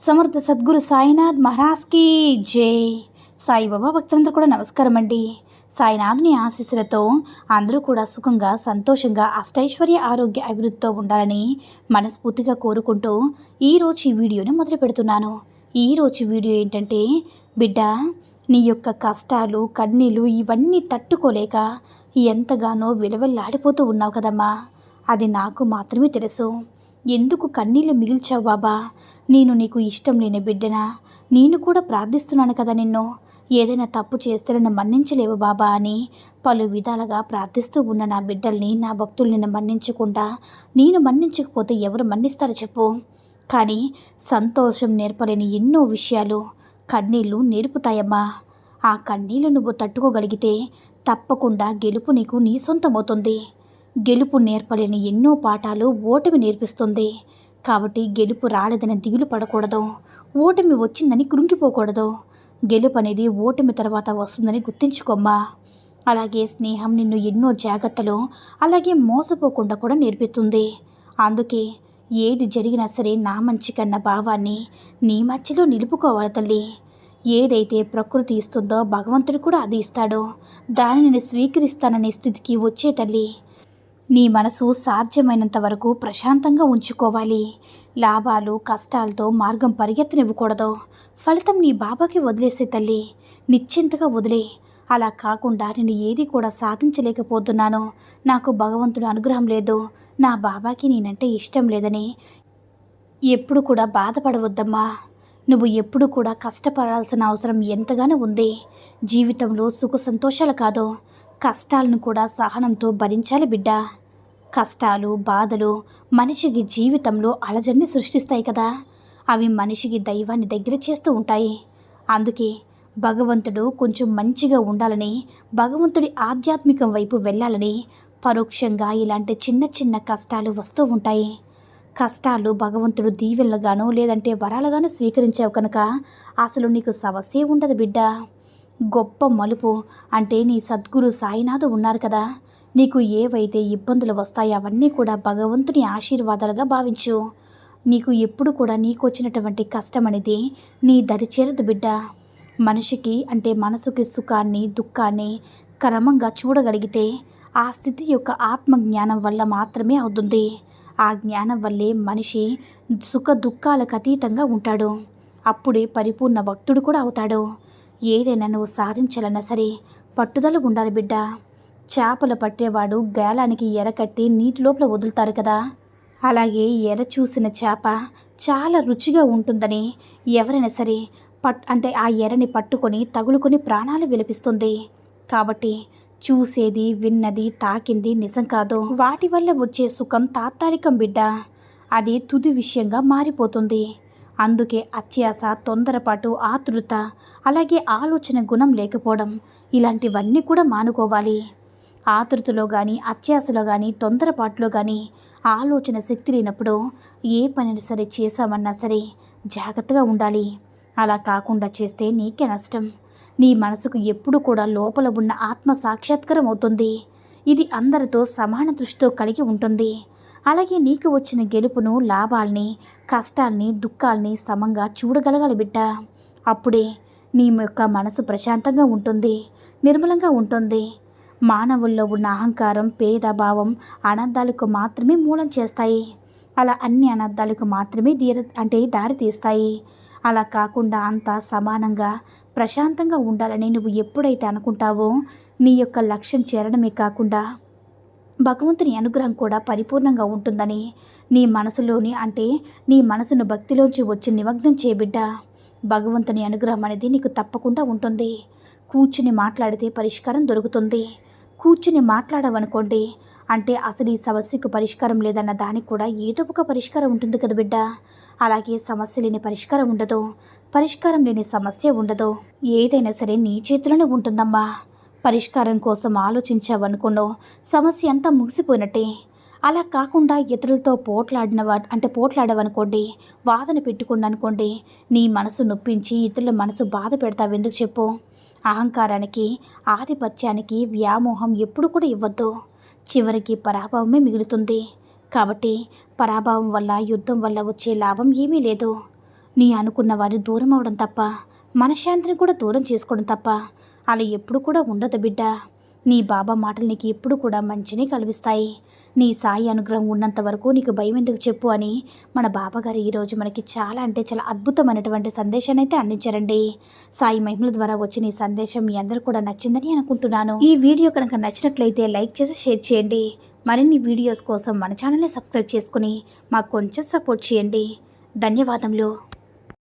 Samarth Sadguru Sainath మహారాజ్కి జై. సాయిబాబా భక్తులందరూ కూడా నమస్కారం అండి సాయినాథుని ఆశీస్సులతో అందరూ కూడా సుఖంగా సంతోషంగా అష్టైశ్వర్య ఆరోగ్య అభివృద్ధితో ఉండాలని మనస్ఫూర్తిగా కోరుకుంటూ ఈరోజు ఈ వీడియోని మొదలు పెడుతున్నాను. ఈరోజు వీడియో ఏంటంటే బిడ్డ నీ యొక్క కష్టాలు కన్నీళ్ళు ఇవన్నీ తట్టుకోలేక ఎంతగానో విలువల్లాడిపోతూ ఉన్నావు కదమ్మా. అది నాకు మాత్రమే తెలుసు. ఎందుకు కన్నీళ్ళు మిగిల్చావు బాబా? నేను నీకు ఇష్టం లేని బిడ్డనా? నేను కూడా ప్రార్థిస్తున్నాను కదా నిన్ను. ఏదైనా తప్పు చేస్తే నన్ను మన్నించలేవు బాబా అని పలు విధాలుగా ప్రార్థిస్తూ ఉన్న నా బిడ్డల్ని నా భక్తులు నిన్ను మన్నించకుండా నేను మన్నించకపోతే ఎవరు మన్నిస్తారు చెప్పు. కానీ సంతోషం నేర్పలేని ఎన్నో విషయాలు కన్నీళ్ళు నేర్పుతాయమ్మా. ఆ కన్నీళ్ళు నువ్వు తట్టుకోగలిగితే తప్పకుండా గెలుపు నీకు నీ సొంతమవుతుంది. గెలుపు నేర్పలేని ఎన్నో పాఠాలు ఓటమి నేర్పిస్తుంది. కాబట్టి గెలుపు రాలేదని దిగులు పడకూడదు. ఓటమి వచ్చిందని కృంగిపోకూడదు. గెలుపు అనేది ఓటమి తర్వాత వస్తుందని గుర్తించుకోమ్మా. అలాగే స్నేహం నిన్ను ఎన్నో జాగ్రత్తలు అలాగే మోసపోకుండా కూడా నేర్పిస్తుంది. అందుకే ఏది జరిగినా సరే నా మంచి కన్న భావాన్ని నీ మధ్యలో నిలుపుకోవాలి తల్లి. ఏదైతే ప్రకృతి ఇస్తుందో భగవంతుడు కూడా అది ఇస్తాడో. దానిని నేను స్వీకరిస్తాననే స్థితికి వచ్చే తల్లి. నీ మనసు సాధ్యమైనంత వరకు ప్రశాంతంగా ఉంచుకోవాలి. లాభాలు కష్టాలతో మార్గం పరిగెత్తనివ్వకూడదు. ఫలితం నీ బాబాకి వదిలేసే తల్లి. నిశ్చింతగా వదిలే. అలా కాకుండా నేను ఏది కూడా సాధించలేకపోతున్నాను. నాకు భగవంతుడు అనుగ్రహం లేదు. నా బాబాకి నేనంటే ఇష్టం లేదని. ఎప్పుడు కూడా బాధపడవద్దమ్మా. నువ్వు ఎప్పుడు కూడా కష్టపడాల్సిన అవసరం ఎంతగానో ఉంది. జీవితంలో సుఖ సంతోషాలు కాదు. కష్టాలను కూడా సహనంతో భరించాలి బిడ్డ. కష్టాలు బాధలు మనిషికి జీవితంలో అలజడిని సృష్టిస్తాయి కదా. అవి మనిషికి దైవాన్ని దగ్గర చేస్తూ ఉంటాయి. అందుకే భగవంతుడు కొంచెం మంచిగా ఉండాలని భగవంతుడి ఆధ్యాత్మికం వైపు వెళ్ళాలని పరోక్షంగా ఇలాంటి చిన్న చిన్న కష్టాలు వస్తూ ఉంటాయి. కష్టాలు భగవంతుడు దీవెనలుగాను లేదంటే వరాలుగాను స్వీకరించావు కనుక అసలు నీకు సమస్యే ఉండదు బిడ్డ. గొప్ప మలుపు అంటే నీ సద్గురు సాయినాథు ఉన్నారు కదా. నీకు ఏవైతే ఇబ్బందులు వస్తాయో అవన్నీ కూడా భగవంతుని ఆశీర్వాదాలుగా భావించు. నీకు ఎప్పుడు కూడా నీకు వచ్చినటువంటి కష్టం అనేది నీ దరి చేరదు బిడ్డ. మనిషికి అంటే మనసుకి సుఖాన్ని దుఃఖాన్ని క్రమంగా చూడగలిగితే ఆ స్థితి యొక్క ఆత్మ జ్ఞానం వల్ల మాత్రమే అవుతుంది. ఆ జ్ఞానం వల్లే మనిషి సుఖ దుఃఖాలకు అతీతంగా ఉంటాడు. అప్పుడే పరిపూర్ణ భక్తుడు కూడా అవుతాడు. ఏదైనా నువ్వు సాధించాలన్నా సరే పట్టుదల ఉండాలి బిడ్డ. చేపలు పట్టేవాడు గాలానికి ఎర కట్టి నీటి లోపల వదులుతారు కదా. అలాగే ఎర చూసిన చేప చాలా రుచిగా ఉంటుందని ఎవరైనా సరే పట్ అంటే ఆ ఎరని పట్టుకొని తగులుకొని ప్రాణాలు విలపిస్తుంది. కాబట్టి చూసేది విన్నది తాకింది నిజం కాదు. వాటి వల్ల వచ్చే సుఖం తాత్కాలికం బిడ్డ. అది తుది విషయంగా మారిపోతుంది. అందుకే అత్యాస తొందరపాటు ఆతృత అలాగే ఆలోచన గుణం లేకపోవడం ఇలాంటివన్నీ కూడా మానుకోవాలి. ఆతృతలో కానీ అత్యాసలో కానీ తొందరపాటులో కానీ ఆలోచన శక్తి లేనప్పుడు ఏ పనిని సరే చేశామన్నా సరే జాగ్రత్తగా ఉండాలి. అలా కాకుండా చేస్తే నీకే నష్టం. నీ మనసుకు ఎప్పుడు కూడా లోపల ఉన్న ఆత్మ సాక్షాత్కారం అవుతుంది. ఇది అందరితో సమాన దృష్టితో కలిగి ఉంటుంది. అలాగే నీకు వచ్చిన గెలుపును లాభాల్ని కష్టాల్ని దుఃఖాల్ని సమంగా చూడగలగాలి బిడ్డ. అప్పుడే నీ యొక్క మనసు ప్రశాంతంగా ఉంటుంది నిర్మలంగా ఉంటుంది. మానవుల్లో ఉన్న అహంకారం పేదభావం అనర్థాలకు మాత్రమే మూలం చేస్తాయి. అలా అన్ని అనర్థాలకు మాత్రమే దీర అంటే దారి తీస్తాయి. అలా కాకుండా అంతా సమానంగా ప్రశాంతంగా ఉండాలని నువ్వు ఎప్పుడైతే అనుకుంటావో నీ యొక్క లక్ష్యం చేరడమే కాకుండా భగవంతుని అనుగ్రహం కూడా పరిపూర్ణంగా ఉంటుందని. నీ మనసులోని అంటే నీ మనసును భక్తిలోంచి వచ్చి నిమగ్నం చేయబిడ్డ భగవంతుని అనుగ్రహం అనేది నీకు తప్పకుండా ఉంటుంది. కూర్చుని మాట్లాడితే పరిష్కారం దొరుకుతుంది. కూర్చుని మాట్లాడవనుకోండి అంటే అసలు ఈ సమస్యకు పరిష్కారం లేదన్న దానికి కూడా ఏదో ఒక పరిష్కారం ఉంటుంది కదా బిడ్డ. అలాగే సమస్య లేని పరిష్కారం ఉండదు. పరిష్కారం లేని సమస్య ఉండదు. ఏదైనా సరే నీ చేతిలోనే ఉంటుందమ్మా. పరిష్కారం కోసం ఆలోచించావనుకున్నావు. సమస్య అంతా ముగిసిపోయినట్టే. అలా కాకుండా ఇతరులతో పోట్లాడిన అంటే పోట్లాడవనుకోండి వాదన పెట్టుకుని అనుకోండి నీ మనసు నొప్పించి ఇతరుల మనసు బాధ పెడతావు ఎందుకు చెప్పు? అహంకారానికి ఆధిపత్యానికి వ్యామోహం ఎప్పుడు కూడా ఇవ్వద్దు. చివరికి పరాభవమే మిగులుతుంది. కాబట్టి పరాభవం వల్ల యుద్ధం వల్ల వచ్చే లాభం ఏమీ లేదు. నీ అనుకున్న వారు దూరం అవడం తప్ప మనశ్శాంతిని కూడా దూరం చేసుకోవడం తప్ప అలా ఎప్పుడు కూడా ఉండదు బిడ్డ. నీ బాబా మాటలు నీకు ఎప్పుడు కూడా మంచిని కలిపిస్తాయి నీ సాయి అనుగ్రహం ఉన్నంత వరకు నీకు భయం ఎందుకు చెప్పు అని మన బాబాగారు ఈరోజు మనకి చాలా అంటే చాలా అద్భుతమైనటువంటి సందేశాన్ని అయితే అందించారండి. సాయి మహిమల ద్వారా వచ్చిన ఈ సందేశం మీ అందరూ కూడా నచ్చిందని అనుకుంటున్నాను. ఈ వీడియో కనుక నచ్చినట్లయితే లైక్ చేసి షేర్ చేయండి. మరిన్ని వీడియోస్ కోసం మన ఛానల్ని సబ్స్క్రైబ్ చేసుకుని మాకు కొంచెం సపోర్ట్ చేయండి. ధన్యవాదములు.